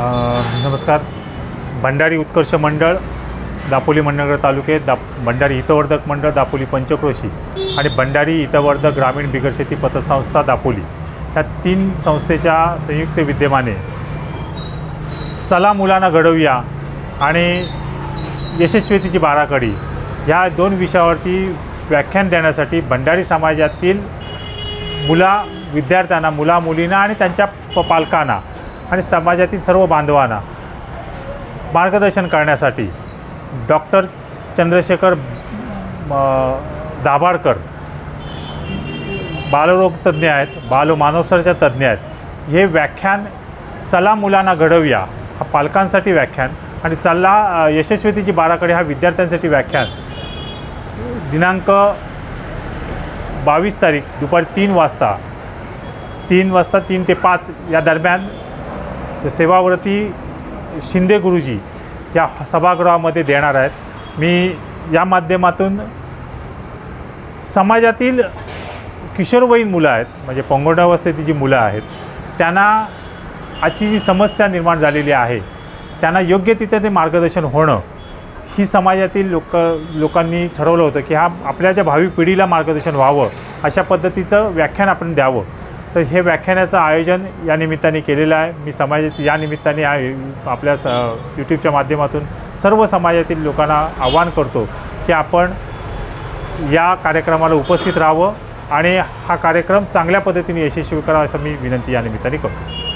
नमस्कार. भंडारी उत्कर्ष मंडळ दापोली मंडळगड तालुके दा भंडारी हितवर्धक मंडळ दापोली पंचक्रोशी आणि भंडारी हितवर्धक ग्रामीण बिगरशेती पतसंस्था दापोली. या तीन संस्थेच्या संयुक्त विद्यमाने चला मुलांना घडवूया आणि यशस्वीतीची बाराकडी ह्या दोन विषयावरती व्याख्यान देण्यासाठी भंडारी समाजातील मुला विद्यार्थ्यांना मुला मुलींना आणि त्यांच्या प पालकांना आणि समाजातील सर्व बांधवांना मार्गदर्शन करण्यासाठी डॉक्टर चंद्रशेखर दाभाडकर बालरोग तज्ज्ञ आहेत बालमानवशास्त्राच्या तज्ज्ञ आहेत. हे व्याख्यान चला मुलांना घडवूया. हा पालकांसाठी व्याख्यान आणि चला यशस्वीतीची बाराकडे हा विद्यार्थ्यांसाठी व्याख्यान. दिनांक बावीस तारीख दुपारी तीन वाजता तीन वाजता तीन ते पाच या दरम्यान सेवाव्रती शिंदे गुरुजी या सभागृहामध्ये देणार आहेत. मी या माध्यमातून समाजातील किशोरवयीन मुलं आहेत म्हणजे पंगोडावस्थेची जी मुलं आहेत त्यांना आजची जी समस्या निर्माण झालेली आहे त्यांना योग्य तिथे ते मार्गदर्शन होणं ही समाजातील लोक लोकांनी ठरवलं होतं की हा आपल्या ज्या भावी पिढीला मार्गदर्शन व्हावं अशा पद्धतीचं व्याख्यान आपण द्यावं. तर हे व्याख्यानाचं आयोजन या निमित्ताने केलेलं आहे. मी समाजात या निमित्ताने आपल्या स यूट्यूबच्या माध्यमातून सर्व समाजातील लोकांना आवाहन करतो की आपण या कार्यक्रमाला उपस्थित राहावं आणि हा कार्यक्रम चांगल्या पद्धतीने यशस्वी करावा असं मी विनंती या निमित्ताने करतो.